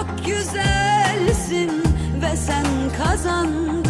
çok güzelsin ve sen kazandın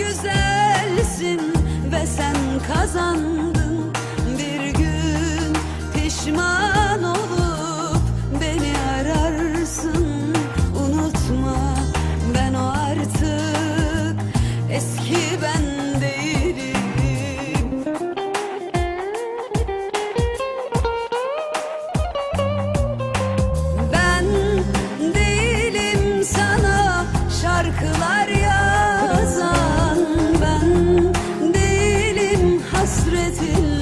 güzelsin ve sen kazandın hasretinle